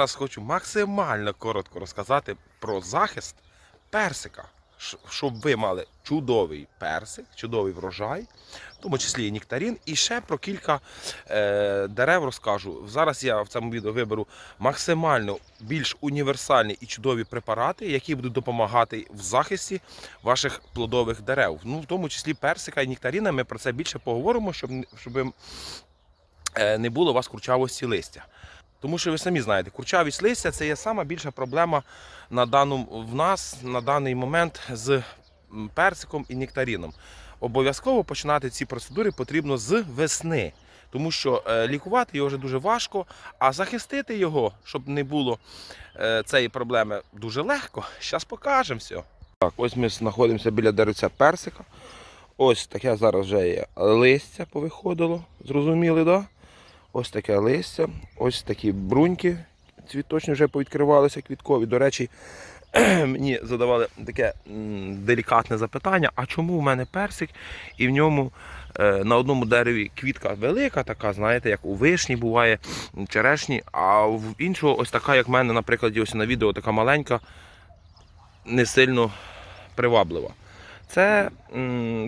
Зараз хочу максимально коротко розказати про захист персика, щоб ви мали чудовий персик, чудовий врожай, в тому числі і нектарин. І ще про кілька е, дерев розкажу. Зараз я в цьому відео виберу максимально більш універсальні і чудові препарати, які будуть допомагати в захисті ваших плодових дерев. Ну, в тому числі персика і нектарина. Ми про це більше поговоримо, щоб, щоб е, не було у вас курчавості листя. Тому що ви самі знаєте, курчавість листя це є сама більша проблема на даному, в нас на даний момент з персиком і нектаріном. Обов'язково починати ці процедури потрібно з весни, тому що е, лікувати його вже дуже важко, а захистити його, щоб не було е, цієї проблеми, дуже легко. Зараз покажемо все. Так, ось ми знаходимося біля деревця персика. Ось таке зараз вже є листя повиходило. Зрозуміли, так? Да? Ось таке листя, ось такі бруньки цвіточні вже повідкривалися квіткові. До речі, мені задавали таке делікатне запитання: а чому в мене персик і в ньому е, на одному дереві квітка велика, така, знаєте, як у вишні буває, черешні, а в іншого ось така, як в мене, наприклад, ось на відео така маленька, не сильно приваблива. Це,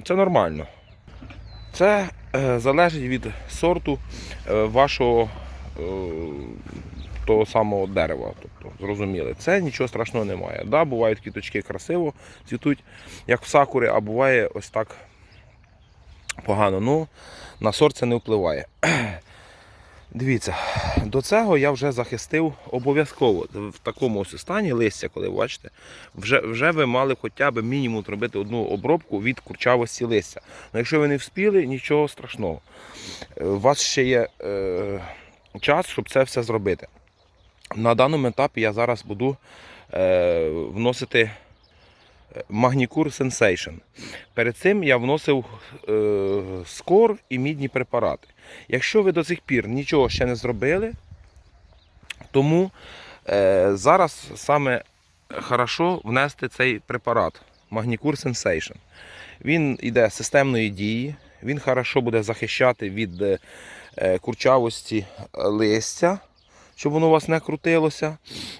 це нормально. Це залежить від сорту е, вашого е, того самого дерева. Тобто, зрозуміли, це нічого страшного немає. Да, бувають квіточки красиво цвітуть, як в сакури, а буває ось так погано. Ну, на сорт це не впливає. Дивіться, до цього я вже захистив обов'язково. В такому ось стані листя, коли бачите, вже, вже ви мали хоча б мінімум зробити одну обробку від курчавості листя. Ну, якщо ви не вспіли, нічого страшного. Е, У вас ще є е, час, щоб це все зробити. На даному етапі я зараз буду е, вносити Магнікур Sensation. Перед цим я вносив е, скор і мідні препарати. Якщо ви до цих пір нічого ще не зробили, тому е, зараз саме хорошо внести цей препарат Магнікур Sensation. Він йде системної дії, він хорошо буде захищати від е, курчавості листя, щоб воно у вас не крутилося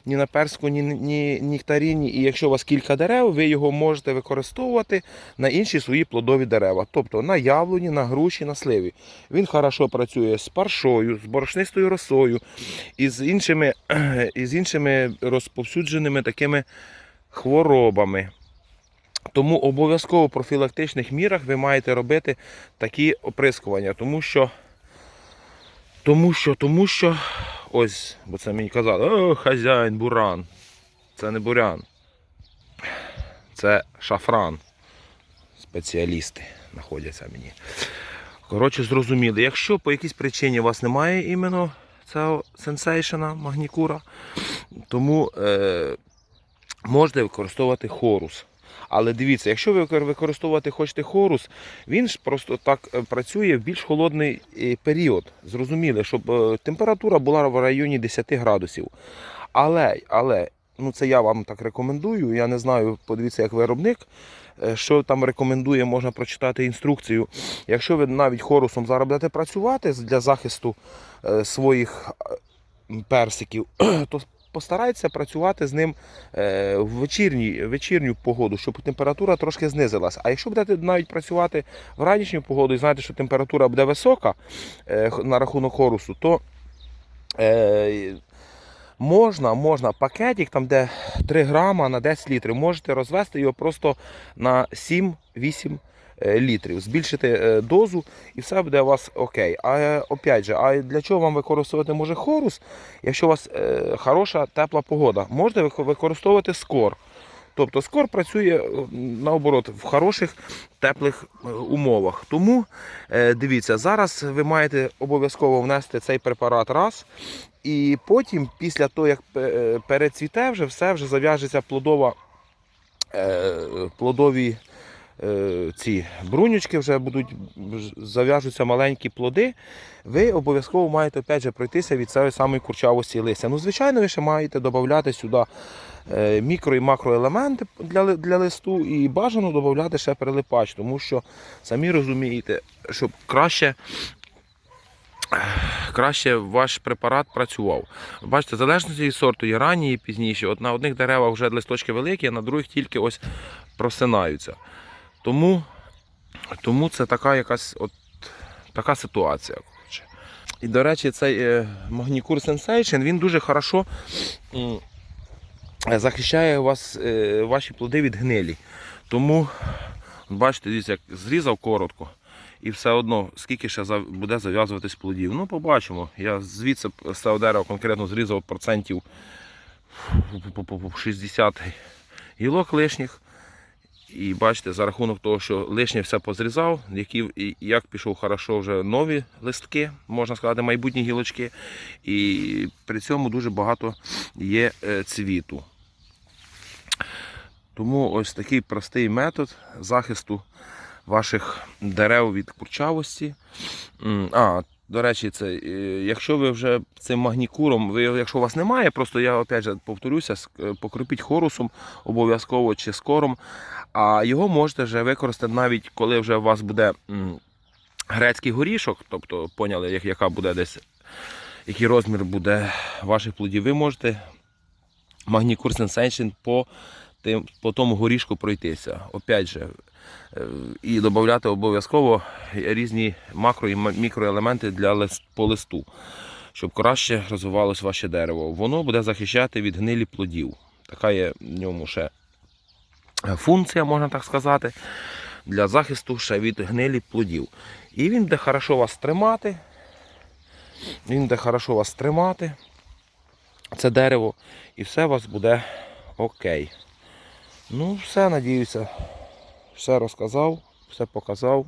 ні на перску, ні, ні нектаріні. І якщо у вас кілька дерев, ви його можете використовувати на інші свої плодові дерева. Тобто на яблуні, на груші, на сливі. Він хорошо працює з паршою, з борошнистою росою і з іншими, і з іншими розповсюдженими такими хворобами. Тому обов'язково в профілактичних мірах ви маєте робити такі оприскування, тому що, тому що, тому що, ось, бо це мені казали, о, хазяїн, буран. Це не бурян. Це шафран. Спеціалісти знаходяться мені. Коротше, зрозуміли, якщо по якійсь причині у вас немає іменно цього сенсейшена, магнікура, тому е, можете використовувати хорус. Але дивіться, якщо ви використовувати хочете хорус, він ж просто так е, працює в більш холодний е, період. Зрозуміли, щоб е, температура була в районі 10 градусів. Але, але, ну це я вам так рекомендую. Я не знаю, подивіться, як виробник, що там рекомендує, можна прочитати інструкцію. Якщо ви навіть хорусом зараз будете працювати для захисту своїх персиків, то постарайтеся працювати з ним е, в вечірній, вечірню погоду, щоб температура трошки знизилась. А якщо будете навіть працювати в ранішню погоду і знаєте, що температура буде висока е, на рахунок хорусу, то е, можна, можна пакетик, там де 3 грама на 10 літрів, можете розвести його просто на 7-8 е, літрів, збільшити е, дозу і все буде у вас окей. А е, опять же, а для чого вам використовувати може хорус, якщо у вас е, хороша тепла погода? Можете використовувати скор. Тобто скор працює е, наоборот в хороших теплих е, умовах. Тому е, дивіться, зараз ви маєте обов'язково внести цей препарат раз. І потім, після того, як е, перецвіте, вже все вже зав'яжеться плодова, е, плодові е, ці брунючки, вже будуть зав'яжуться маленькі плоди. Ви обов'язково маєте опять же, пройтися від цієї самої курчавості листя. Ну, звичайно, ви ще маєте додати сюди е, мікро і макроелементи для, для листу і бажано додати ще прилипач, тому що самі розумієте, щоб краще краще ваш препарат працював. Бачите, в залежності від сорту є ранні і пізніше. От на одних деревах вже листочки великі, а на других тільки ось просинаються. Тому, тому це така якась от, така ситуація. І, до речі, цей е, Magnicure Sensation, він дуже хорошо е, захищає вас, е, ваші плоди від гнилі. Тому, бачите, дивіться, як зрізав коротко. І все одно, скільки ще буде зав'язуватись плодів. Ну, побачимо. Я звідси з цього дерева конкретно зрізав процентів 60 гілок лишніх. І бачите, за рахунок того, що лишнє все позрізав, які, як пішов хорошо вже нові листки, можна сказати, майбутні гілочки. І при цьому дуже багато є е, цвіту. Тому ось такий простий метод захисту ваших дерев від курчавості. А, до речі, це, е, якщо ви вже цим магнікуром, ви, якщо у вас немає, просто я опять же повторюся, е, покропіть хорусом обов'язково чи скором. А його можете вже використати навіть коли вже у вас буде грецький горішок, тобто поняли, як, яка буде десь, який розмір буде ваших плодів, ви можете магнікур Sensation по, тим, по тому горішку пройтися. Опять же, і додати обов'язково різні макро і мікроелементи для лист, по листу, щоб краще розвивалось ваше дерево. Воно буде захищати від гнилі плодів. Така є в ньому ще функція, можна так сказати, для захисту ще від гнилі плодів. І він буде хорошо вас тримати. Він буде хорошо вас тримати. Це дерево, і все у вас буде окей. Ну, все, надіюся, все розказав, все показав.